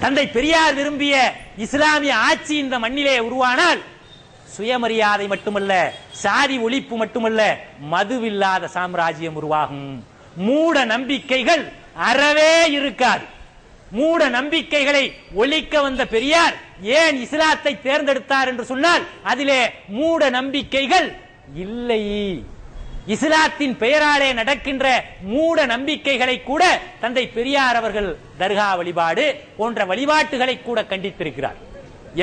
தந்தை பெரியார் விரும்பிய இஸ்லாமிய ஆட்சி இந்த மண்ணிலே உருவானால் சுயமரியாதை மட்டுமல்ல சாதி ஒழிப்பு மட்டுமல்ல மதுவில்லாத சாம்ராஜ்யம் உருவாகும். மூட நம்பிக்கைகள் அறவே இருக்காது. மூட நம்பிக்கைகளை ஒழிக்க வந்த பெரியார் ஏன் இஸ்லாத்தை தேர்ந்தெடுத்தார் என்று சொன்னால் அதிலே மூட நம்பிக்கைகள் இல்லை. இஸ்லாத்தின் பெயராலே நடக்கின்ற மூட நம்பிக்கைகளை கூட தந்தை பெரியார் அவர்கள் தர்கா வழிபாடு போன்ற வழிபாட்டுகளை கூட கண்டித்திருக்கிறார்.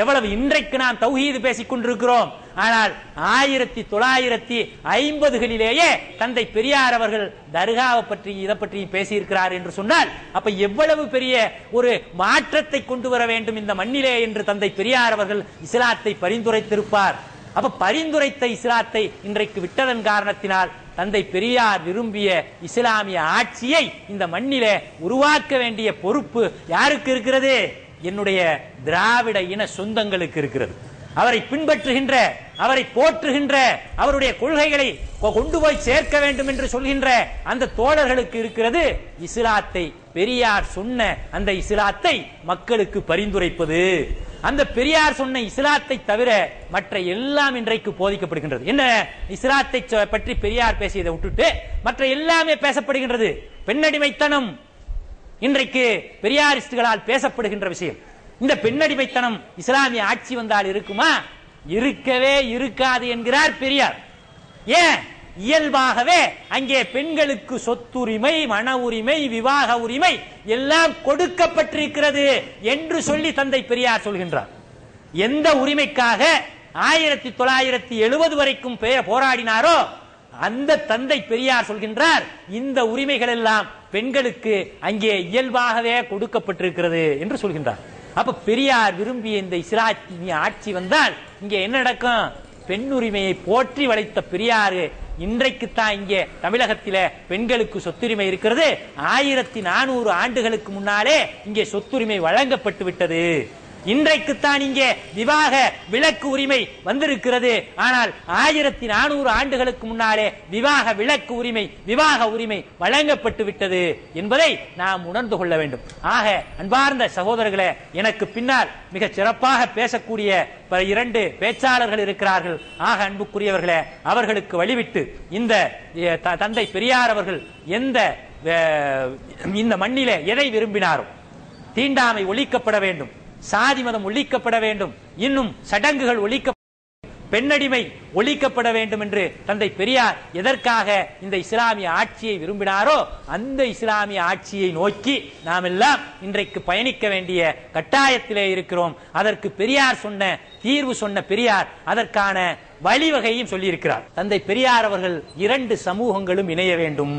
எவ்வளவு இன்றைக்கு நாம் தௌஹீது பேசிக் கொண்டிருக்கிறோம். ஆனால் ஆயிரத்தி தொள்ளாயிரத்தி ஐம்பதுகளிலேயே தந்தை பெரியார் அவர்கள் தர்காவை பற்றி இதை பற்றி பேசியிருக்கிறார் என்று சொன்னால் அப்ப எவ்வளவு பெரிய ஒரு மாற்றத்தை கொண்டு வர வேண்டும் இந்த மண்ணிலே என்று தந்தை பெரியார் அவர்கள் இஸ்லாத்தை பரிந்துரைத்திருப்பார். அப்ப பரிந்துரைத்த இஸ்லாத்தை இன்றைக்கு விட்டதன் காரணத்தினால் தந்தை பெரியார் விரும்பிய இஸ்லாமிய ஆட்சியை இந்த மண்ணிலே உருவாக்க வேண்டிய பொறுப்பு யாருக்கு இருக்கிறது? என்னுடைய திராவிட இன சொந்தங்களுக்கு இருக்கிறது. அவரை பின்பற்றுகின்ற அவரை போற்றுகின்ற அவருடைய கொள்கைகளை கொ- கொண்டு போய் சேர்க்க வேண்டும் என்று சொல்கின்ற அந்த தோழர்களுக்கு இருக்கிறது இஸ்லாத்தை பெரியார் சொன்ன அந்த இஸ்லாத்தை மக்களுக்கு பரிந்துரைப்பது. அந்த பெரியார் சொன்ன இஸ்லாத்தை தவிர மற்ற எல்லாம் இன்றைக்கு போதிக்கப்படுகின்றது. என்ன? இஸ்லாத்தை சொ- பற்றி பெரியார் பேசியதை விட்டுட்டு மற்ற எல்லாமே பேசப்படுகின்றது. பெண்ணடிமைத்தனம் இன்றைக்கு பெரியாரிஸ்டுகளால் பேசப்படுகின்ற விஷயம். இந்த பெண்ணடிமைத்தனம் இஸ்லாமிய ஆட்சி வந்தால் இருக்குமா? இருக்கவே இருக்காது என்கிறார் பெரியார். ஏன்? இயல்பாகவே அங்கே பெண்களுக்கு சொத்துரிமை மன உரிமை விவாக உரிமை எல்லாம் கொடுக்கப்பட்டிருக்கிறது என்று சொல்லி தந்தை பெரியார் சொல்கின்றார். எந்த உரிமைக்காக ஆயிரத்தி தொள்ளாயிரத்தி எழுபது வரைக்கும் பே- போராடினாரோ அந்த தந்தை பெரியார் சொல்கின்றார் இந்த உரிமைகள் எல்லாம் பெண்களுக்கு அங்கே இயல்பாகவே கொடுக்கப்பட்டிருக்கிறது என்று சொல்கின்றார். அப்ப பெரியார் விரும்பிய இந்த இஸ்லாமிய ஆட்சி வந்தால் இங்கே என்ன நடக்கும்? பெண் உரிமையை போற்றி வளைத்த இன்றைக்குத்தான் இங்கே தமிழகத்தில பெண்களுக்கு சொத்துரிமை இருக்கிறது. ஆயிரத்தி நானூறு ஆண்டுகளுக்கு முன்னாலே இங்கே சொத்துரிமை வழங்கப்பட்டு விட்டது. இன்றைக்குத்தான் இங்கே விவாக விளக்கு உரிமை வந்திருக்கிறது. ஆனால் ஆயிரத்தி நானூறு ஆண்டுகளுக்கு முன்னாலே விவாக விளக்கு உரிமை விவாக உரிமை வழங்கப்பட்டு விட்டது என்பதை நாம் உணர்ந்து கொள்ள வேண்டும். ஆக அன்பார்ந்த சகோதரர்களே எனக்கு பின்னால் மிக சிறப்பாக பேசக்கூடிய இரண்டு பேச்சாளர்கள் இருக்கிறார்கள். ஆக அன்புக்குரியவர்களே அவர்களுக்கு வழிவிட்டு இந்த த- தந்தை பெரியார் அவர்கள் எந்த இந்த மண்ணிலே எதை விரும்பினாரோ தீண்டாமை ஒழிக்கப்பட வேண்டும். சாதி மதம் ஒழிக்கப்பட வேண்டும். இன்னும் சடங்குகள் ஒழிக்க பெண்ணடிமை ஒழிக்கப்பட வேண்டும் என்று தந்தை பெரியார் எதற்காக இந்த இஸ்லாமிய ஆட்சியை விரும்பினாரோ அந்த இஸ்லாமிய ஆட்சியை நோக்கி நாம் எல்லாம் இன்றைக்கு பயணிக்க வேண்டிய கட்டாயத்திலே இருக்கிறோம். அதற்கு பெரியார் சொன்ன தீர்வு சொன்ன பெரியார் அதற்கான வழிவகையும் சொல்லியிருக்கிறார். தந்தை பெரியார் அவர்கள் இரண்டு சமூகங்களும் இணைய வேண்டும்.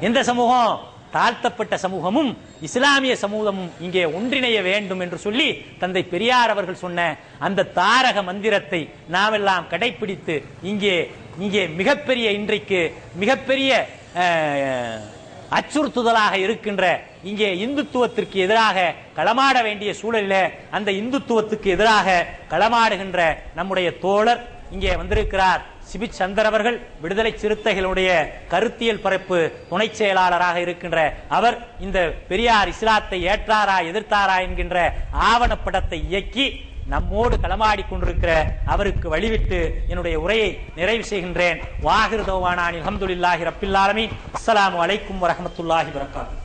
எந்த சமூகம்? தாழ்த்தப்பட்ட சமூகமும் இஸ்லாமிய சமூகமும் இங்கே ஒன்றிணைய வேண்டும் என்று சொல்லி தந்தை பெரியார் அவர்கள் சொன்ன அந்த தாரக மந்திரத்தை நாமெல்லாம் கடைபிடித்து இங்கே இங்கே மிகப்பெரிய இன்றைக்கு மிகப்பெரிய அச்சுறுத்துதலாக இருக்கின்ற இங்கே இந்துத்துவத்திற்கு எதிராக களமாட வேண்டிய சூழலில் அந்த இந்துத்துவத்துக்கு எதிராக களமாடுகின்ற நம்முடைய தோழர் இங்கே வந்திருக்கிறார் சிபி சந்தர் அவர்கள். விடுதலை சிறுத்தைகளுடைய கருத்தியல் பரப்பு துணை செயலாளராக இருக்கின்ற அவர் இந்த பெரியார் இஸ்லாத்தை ஏற்றாரா எதிர்த்தாரா என்கின்ற ஆவணப்படத்தை இயக்கி நம்மோடு களமாடி கொண்டிருக்கிற அவருக்கு வழிவிட்டு என்னுடைய உரையை நிறைவு செய்கின்றேன். வாகிருதோவானான் அஹமதுல்லாஹி ரப்பில்லாலமி அஸ்லாம் வலைக்கும் அலைக்கும் வரகாத்து